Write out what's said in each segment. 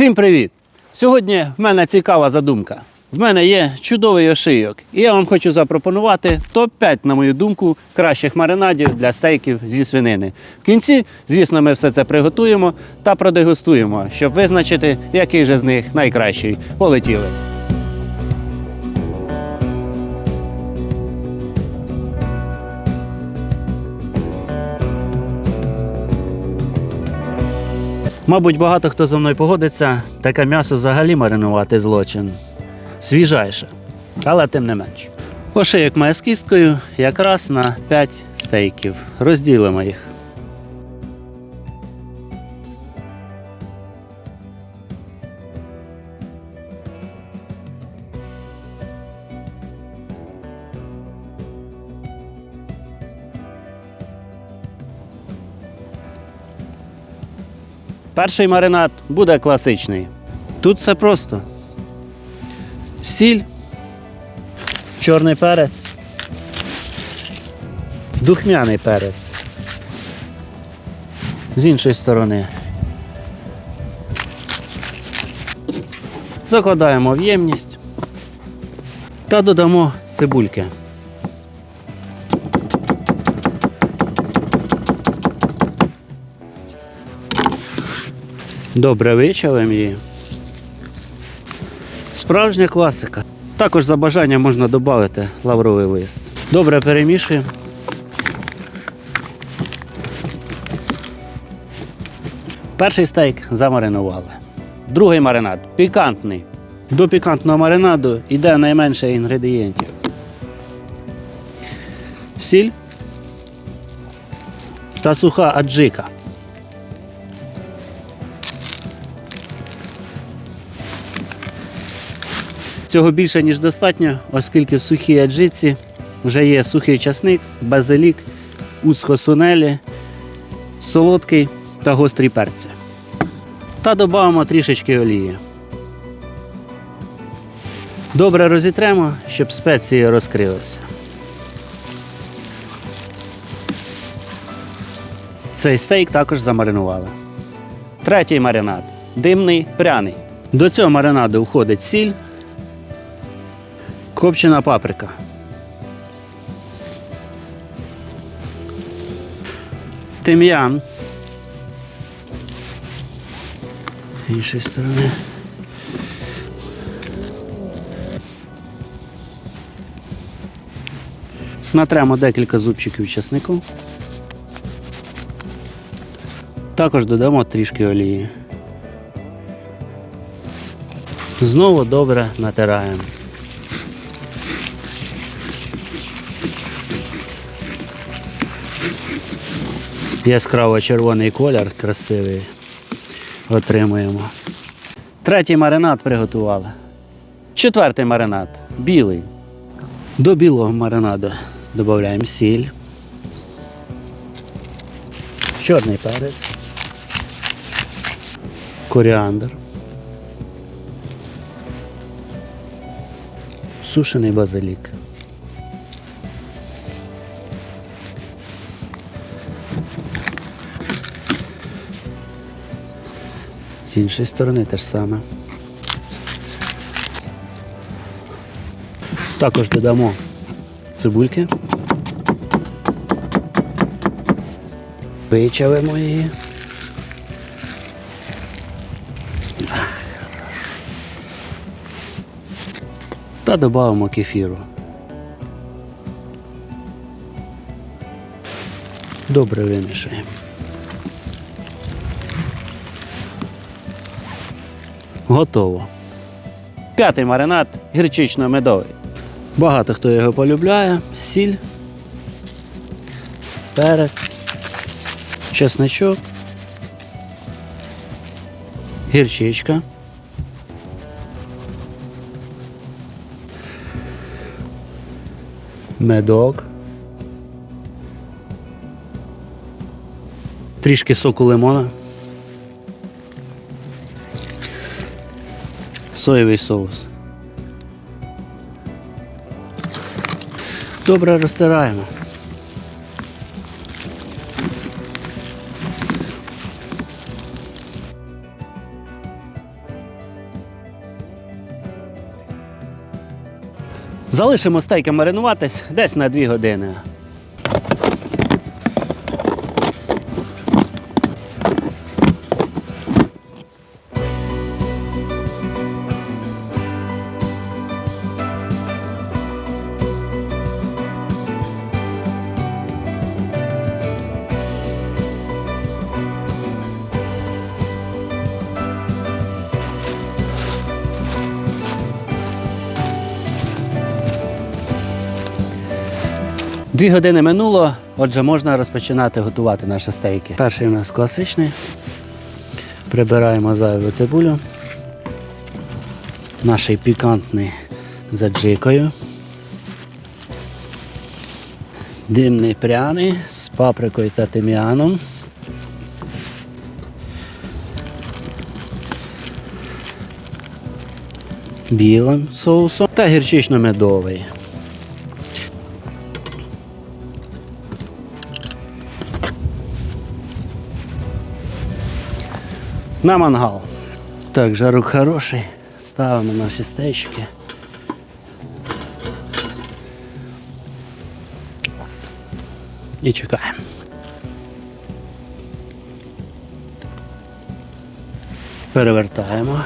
Всім привіт! Сьогодні в мене цікава задумка. В мене є чудовий ошийок, і я вам хочу запропонувати топ-5, на мою думку, кращих маринадів для стейків зі свинини. В кінці, звісно, ми все це приготуємо та продегустуємо, щоб визначити, який же з них найкращий. Полетіли. Мабуть, багато хто зі мною погодиться, таке м'ясо взагалі маринувати злочин. Свіжайше, але тим не менш. Ошиєк має з кісткою якраз на 5 стейків. Розділимо їх. Перший маринад буде класичний. Тут все просто. Сіль, чорний перець, духмяний перець. З іншої сторони. Закладаємо в ємність та додамо цибульки. Добре вичавимо її. Справжня класика. Також за бажанням можна додати лавровий лист. Добре перемішуємо. Перший стейк замаринували. Другий маринад пікантний. До пікантного маринаду йде найменше інгредієнтів. Сіль та суха аджика. Цього більше, ніж достатньо, оскільки в сухій аджиці вже є сухий часник, базилік, усхосунелі, солодкий та гострі перці. Та додамо трішечки олії. Добре розітремо, щоб спеції розкрилися. Цей стейк також замаринували. Третій маринад димний пряний. До цього маринаду входить сіль, Копчена паприка. Тим'ян. З іншої сторони. Натремо декілька зубчиків чеснику. Також додамо трішки олії. Знову добре натираємо. Яскраво червоний колір, красивий. Отримуємо. Третій маринад приготували. Четвертий маринад білий. До білого маринаду додаємо сіль, чорний перець, коріандр, сушений базилік. З іншої сторони те ж саме. Також додамо цибульки. Вичавимо її. Та додамо кефіру. Добре вимішаємо. Готово. П'ятий маринад гірчично-медовий. Багато хто його полюбляє. Сіль, перець, чесничок, гірчичка. Медок. Трішки соку лимона. соєвий соус. Добре розтираємо. Залишимо стейки маринуватись десь на 2 години. Дві години минуло, отже, можна розпочинати готувати наші стейки. Перший у нас класичний. Прибираємо зайву цибулю. Наш пікантний з аджикою. Димний пряний з паприкою та тим'яном. Білим соусом та гірчично-медовий. На мангал. Так, жарок хороший. Ставимо наші стейчики. І чекаємо. Перевертаємо.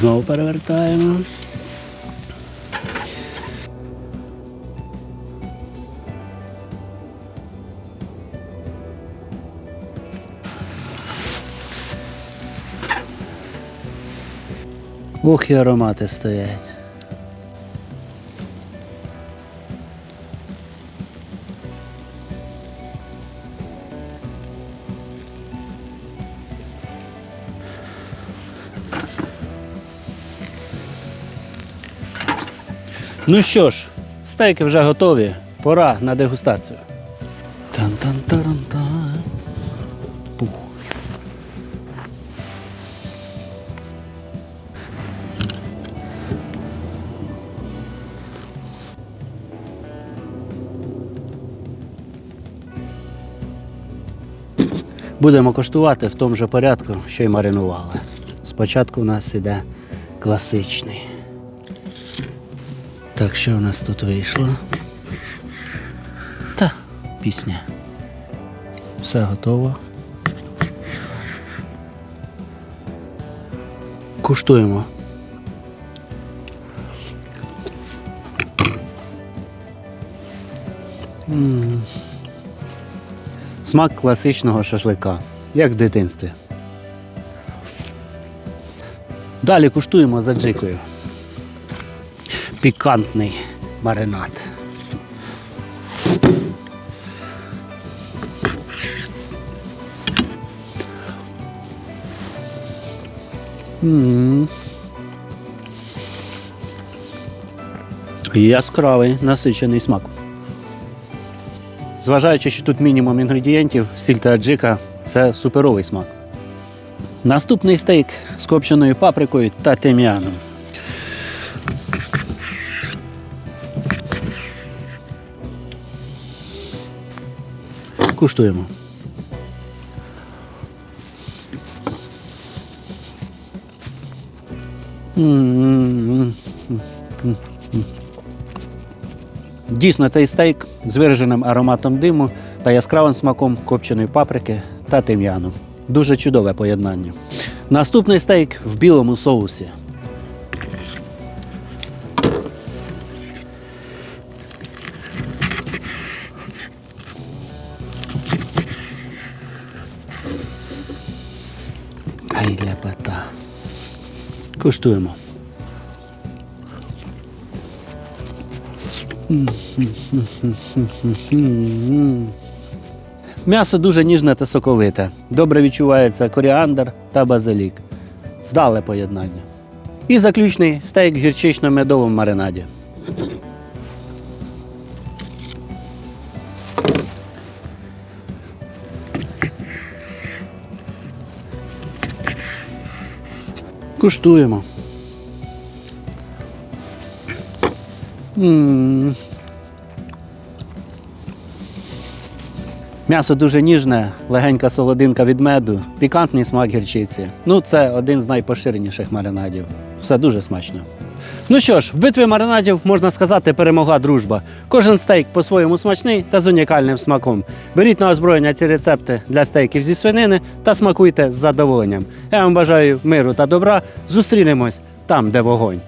Знову перевертаємо. Ох, і аромати стоять. Ну що ж, стейки вже готові. Пора на дегустацію. Тан-тан-таран-тан. Пух. Будемо коштувати в тому же порядку, що й маринували. Спочатку у нас іде класичний. Так, що у нас тут вийшло? Та, пісня. Все готово. Куштуємо. М. Смак класичного шашлика, як в дитинстві. Далі куштуємо за джикою. Пікантний маринад. Яскравий, насичений смак. Зважаючи, що тут мінімум інгредієнтів, сіль та аджика це суперовий смак. Наступний стейк з копченою паприкою та тим'яном. Куштуємо. Дійсно, цей стейк з вираженим ароматом диму та яскравим смаком копченої паприки та тим'яну. Дуже чудове поєднання. Наступний стейк в білому соусі. Ай, ляпота. Куштуємо. М'ясо дуже ніжне та соковите. Добре відчувається коріандр та базилік. Вдале поєднання. І заключний стейк в гірчично-медовому маринаді. Куштуємо. м М'ясо дуже ніжне, легенька солодинка від меду, пікантний смак гірчиці. Ну, це один з найпоширеніших маринадів. Все дуже смачно. Ну що ж, в битві маринадів можна сказати, перемогла дружба. Кожен стейк по-своєму смачний та з унікальним смаком. Беріть на озброєння ці рецепти для стейків зі свинини та смакуйте з задоволенням. Я вам бажаю миру та добра. Зустрінемось там, де вогонь.